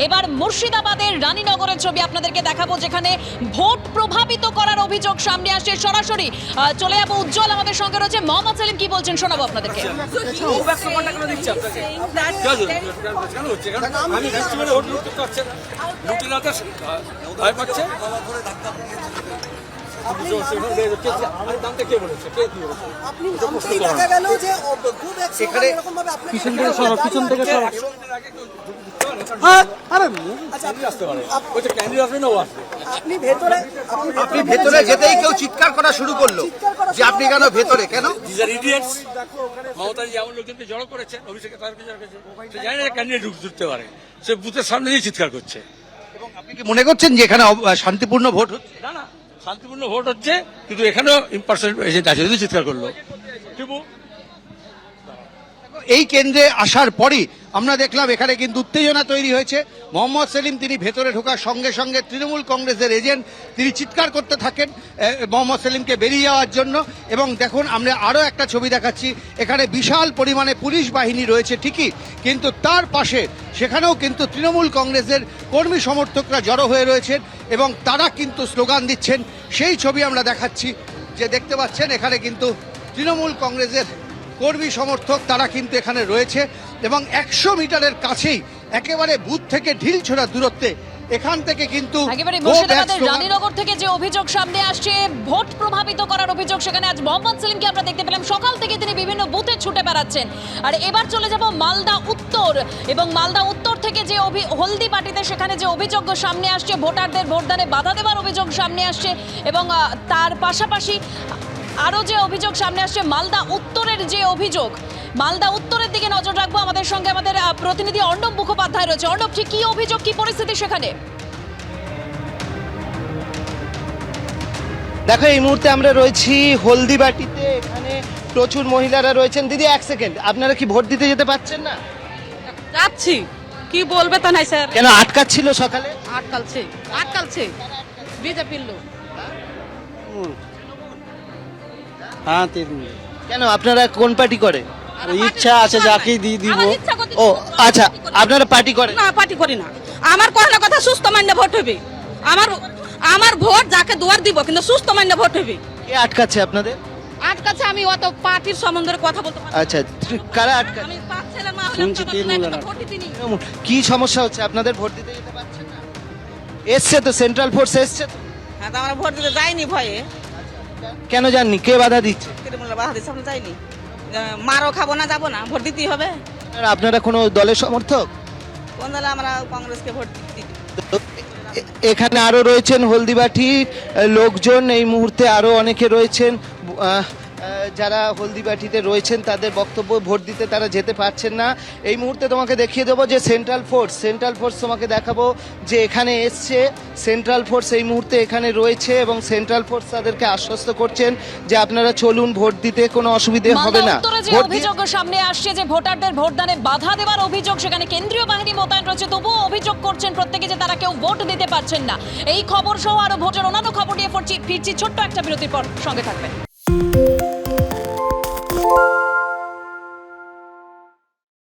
এবার মুর্শিদাবাদের রানীনগরের ছবি আপনাদেরকে দেখাবো যেখানে ভোট প্রভাবিত করার অভিযোগ সামনে আসে সরাসরি চলে যাব উজ্জ্বল আমাদের সঙ্গে রয়েছে মোহাম্মদ সেলিম। কি বলছেন শোনাবো আপনাদেরকে? পিছন থেকে সরো পিছন থেকে সরো ও আসবে। আপনি ভেতরে আপনি ভেতরে যেতেই কেউ চিৎকার করা শুরু করল যে আপনি কেন ভেতরে কেন? দিস মমতাজি যেমন লোকজনকে জড়ো করেছে অভিষেকে তারকে জড়ো করেছে সে জানে না ক্যান্ডিডেট ঢুকতে পারে। সে বুথের সামনে দিয়ে চিৎকার করছে। আপনি কি মনে করছেন যে এখানে অব- শান্তিপূর্ণ ভোট হচ্ছে? না না শান্তিপূর্ণ ভোট হচ্ছে কিন্তু এখানেও ইম্পার্সেন্ট এজেন্ট আছে চিৎকার করল। এই কেন্দ্রে আসার পরই আমরা দেখলাম এখানে কিন্তু উত্তেজনা তৈরি হয়েছে। মোহাম্মদ সেলিম, তিনি ভেতরে ঢোকার সঙ্গে সঙ্গে তৃণমূল কংগ্রেসের এজেন্ট, তিনি চিৎকার করতে থাকেন মোহাম্মদ সেলিমকে বেরিয়ে যাওয়ার জন্য। এবং দেখুন, আমরা আরও একটা ছবি দেখাচ্ছি। এখানে বিশাল পরিমাণে পুলিশ বাহিনী রয়েছে, ঠিকই। কিন্তু তার পাশে সেখানেও কিন্তু তৃণমূল কংগ্রেসের কর্মী সমর্থকরা জড়ো হয়ে রয়েছেন এবং তারা কিন্তু স্লোগান দিচ্ছেন। সেই ছবি আমরা দেখাচ্ছি, যে দেখতে পাচ্ছেন, এখানে কিন্তু তৃণমূল কংগ্রেসের কর্মী সমর্থক তারা কিন্তু এখানে রয়েছে। এবং একশো মিটারের কাছেই একেবারে বুথ থেকে ঢিল ছোড়া দূরত্বে এখান থেকে কিন্তু একেবারে মুর্শিদাবাদের রানীনগর থেকে যে অভিযোগ সামনে আসছে ভোট প্রভাবিত করার অভিযোগ সেখানে আজ মোহাম্মদ সেলিমকে আমরা দেখতে পেলাম। সকাল থেকে তিনি বিভিন্ন বুথে ছুটে বেড়াচ্ছেন। আর এবার চলে যাব মালদা উত্তর এবং মালদা উত্তর থেকে যে অভি- হলদি পার্টিতে সেখানে যে অভিযোগ সামনে আসছে ভোটারদের ভোটদানে বাধা দেওয়ার অভিযোগ সামনে আসছে এবং তার পাশাপাশি আরও যে অভিযোগ সামনে আসছে মালদা উত্তরের যে অভিযোগ মালদা উত্তরের দিকে নজর রাখব আমাদের সঙ্গে আমাদের প্রতিনিধি অর্ণব মুখোপাধ্যায় রয়েছে। অর্ণব ঠিক কি অভিযোগ কি পরিস্থিতি সেখানে? দেখো এই মুহূর্তে আমরা রয়েছি হলদিবাটিতে এখানে প্রচুর মহিলারা রয়েছেন। দিদি এক সেকেন্ড আপনারা কি ভোট দিতে যেতে পারছেন না? যাচ্ছি। কি বলবে তো নাই স্যার। কেন আটকাচ্ছিল সকালে? আটকালছে আটকালছে। বিজেপির লোক। হ্যাঁ তৃণমূল কেন? আপনারা কোন পার্টি করে? ইচ্ছা আছে যাকেই দিয়ে দিব। ও আচ্ছা আপনারা পার্টি করেন। না পার্টি করি না। আমার কখনো কথা সুস্থ মান্য ভোট হবে আমার আমার ভোট যাকে দুয়ার দিব কিন্তু সুস্থ মান্য ভোট হবে কে আটকাচ্ছে আপনাদের? আটকাছে আমি অত পার্টির সম্বন্ধে কথা বলতে পারি আচ্ছা কারা আটকাচ্ছে আমি পাঁচ ছেলের মা হলাম, শুনছি আটকাচ্ছে। তৃণমূল। কি সমস্যা হচ্ছে? আপনাদের ভোট দিতে যেতে পারছেন না। এসছে তো সেন্ট্রাল ফোর্স এসছে তো। হ্যাঁ তো আমরা ভোট দিতে যাইনি ভয়ে। কেন জাননি? কে বাধা দিচ্ছে? বাধা দিচ্ছে? আমরা যাইনি। মারও খাব না যাব না ভোট দিতেই হবে। আপনারা- কোনো দলের সমর্থক? কোন দলে আমরা কংগ্রেসকে ভোট দিই এখানে আরও রয়েছেন হলদিবাটি লোকজন এই মুহূর্তে আরও অনেকে রয়েছেন। যারা হলদিবাটিতে রয়েছেন তাদের বক্তব্য ভোট দিতে তারা যেতে পারছেন না। এই মুহূর্তে তোমাকে দেখিয়ে দেবো যে সেন্ট্রাল ফোর্স সেন্ট্রাল ফোর্স তোমাকে দেখাবো যে এখানে এসছে। সেন্ট্রাল ফোর্স এই মুহূর্তে এখানে রয়েছে এবং সেন্ট্রাল ফোর্স তাদেরকে আশ্বস্ত করছেন যে আপনারা চলুন ভোট দিতে কোনো অসুবিধে হবে না। অভিযোগ সামনে আসছে যে ভোটারদের ভোটদানে বাধা দেওয়ার অভিযোগ সেখানে কেন্দ্রীয় বাহিনী মোতায়েন রয়েছে তবুও অভিযোগ করছেন প্রত্যেকে যে তারা কেউ ভোট দিতে পারছেন না। এই খবর সহ আরও ভোটের অন্যান্য খবর নিয়ে ফিরছি ছোট্ট একটা বিরতির পর সঙ্গে থাকবেন।